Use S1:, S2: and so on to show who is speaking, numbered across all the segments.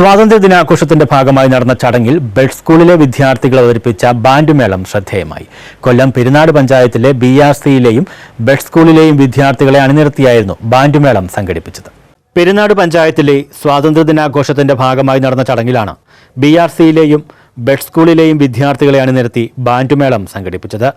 S1: സ്വാതന്ത്ര്യ ദിനാഘോഷത്തിന്റെ ഭാഗമായി നടന്ന ചടങ്ങിൽ ബെഡ് സ്കൂളിലെ വിദ്യാർത്ഥികൾ അവതരിപ്പിച്ച ബാൻഡ് മേളം ശ്രദ്ധേയമായി. കൊല്ലം പെരുന്നാട് പഞ്ചായത്തിലെ ബി ആർ സിയിലെയും ബെഡ് സ്കൂളിലെയും വിദ്യാർത്ഥികളെ അണിനിരത്തിയായിരുന്നു ബാൻഡ് മേളം സംഘടിപ്പിച്ചത്. പെരുന്നാട് പഞ്ചായത്തിലെ സ്വാതന്ത്ര്യ ദിനാഘോഷത്തിന്റെ ഭാഗമായി നടന്ന ചടങ്ങിലാണ് ബി ആർ സിയിലെയും ബെഡ് സ്കൂളിലെയും വിദ്യാർത്ഥികളെ അണിനിരത്തി ബാൻഡ് മേളം സംഘടിപ്പിച്ചത്.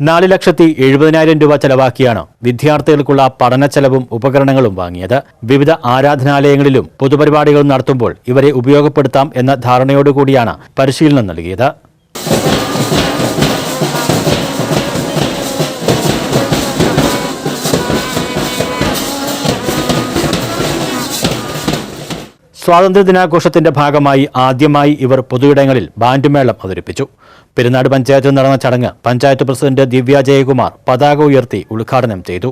S1: നാല് ലക്ഷത്തി എഴുപതിനായിരം രൂപ ചെലവാക്കിയാണ് വിദ്യാർത്ഥികൾക്കുള്ള പഠന ചെലവും ഉപകരണങ്ങളും വാങ്ങിയത്. വിവിധ ആരാധനാലയങ്ങളിലും പൊതുപരിപാടികളും നടത്തുമ്പോൾ ഇവരെ ഉപയോഗപ്പെടുത്താം എന്ന ധാരണയോടുകൂടിയാണ് പരിശീലനം നൽകിയത്. സ്വാതന്ത്ര്യ ദിനാഘോഷത്തിന്റെ ഭാഗമായി ആദ്യമായി ഇവർ പൊതുയിടങ്ങളിൽ ബാൻഡുമേളം അവതരിപ്പിച്ചു. പെരുന്നാട് പഞ്ചായത്തിൽ നടന്ന ചടങ്ങ് പഞ്ചായത്ത് പ്രസിഡന്റ് ദിവ്യ ജയകുമാർ പതാക ഉയർത്തി ഉദ്ഘാടനം ചെയ്തു.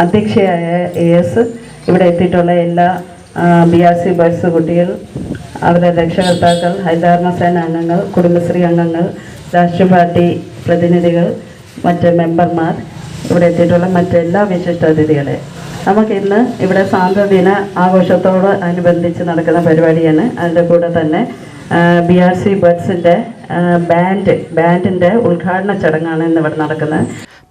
S2: അധ്യക്ഷയായ എ എസ് ഇവിടെ എത്തിയിട്ടുള്ള എല്ലാ ബി ആർ സി ബസ് കുട്ടികൾ അവരുടെ രക്ഷകർത്താക്കൾ ഹരിതാർമ സേന അംഗങ്ങൾ കുടുംബശ്രീ അംഗങ്ങൾ രാഷ്ട്രീയ പാർട്ടി പ്രതിനിധികൾ മറ്റ് മെമ്പർമാർ ഇവിടെ എത്തിയിട്ടുള്ള മറ്റെല്ലാ വിശിഷ്ട അതിഥികളെ നമുക്ക് ഇന്ന് ഇവിടെ സ്വാതന്ത്ര്യദിന ആഘോഷത്തോട് അനുബന്ധിച്ച് നടക്കുന്ന പരിപാടിയാണ്. അതിന്റെ കൂടെ തന്നെ ബി ആർ സി ബഡ്സിന്റെ ബാൻഡ് ബാൻഡിന്റെ ഉദ്ഘാടന ചടങ്ങാണ് ഇന്ന് ഇവിടെ നടക്കുന്നത്.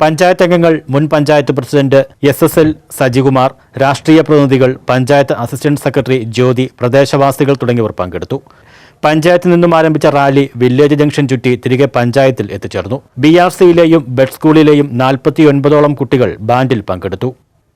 S1: പഞ്ചായത്ത് അംഗങ്ങൾ മുൻ panchayat president S S L Sajikumar രാഷ്ട്രീയ പ്രതിനിധികൾ പഞ്ചായത്ത് അസിസ്റ്റന്റ് സെക്രട്ടറി ജ്യോതി പ്രദേശവാസികൾ തുടങ്ങിയവർ പങ്കെടുത്തു. പഞ്ചായത്തിൽ നിന്നും ആരംഭിച്ച റാലി വില്ലേജ് ജംഗ്ഷൻ ചുറ്റി തിരികെ പഞ്ചായത്തിൽ എത്തിച്ചേർന്നു. ബി ആർ സിയിലെയും ബെഡ് സ്കൂളിലെയും നാൽപ്പത്തിയൊൻപതോളം കുട്ടികൾ ബാൻഡിൽ പങ്കെടുത്തു.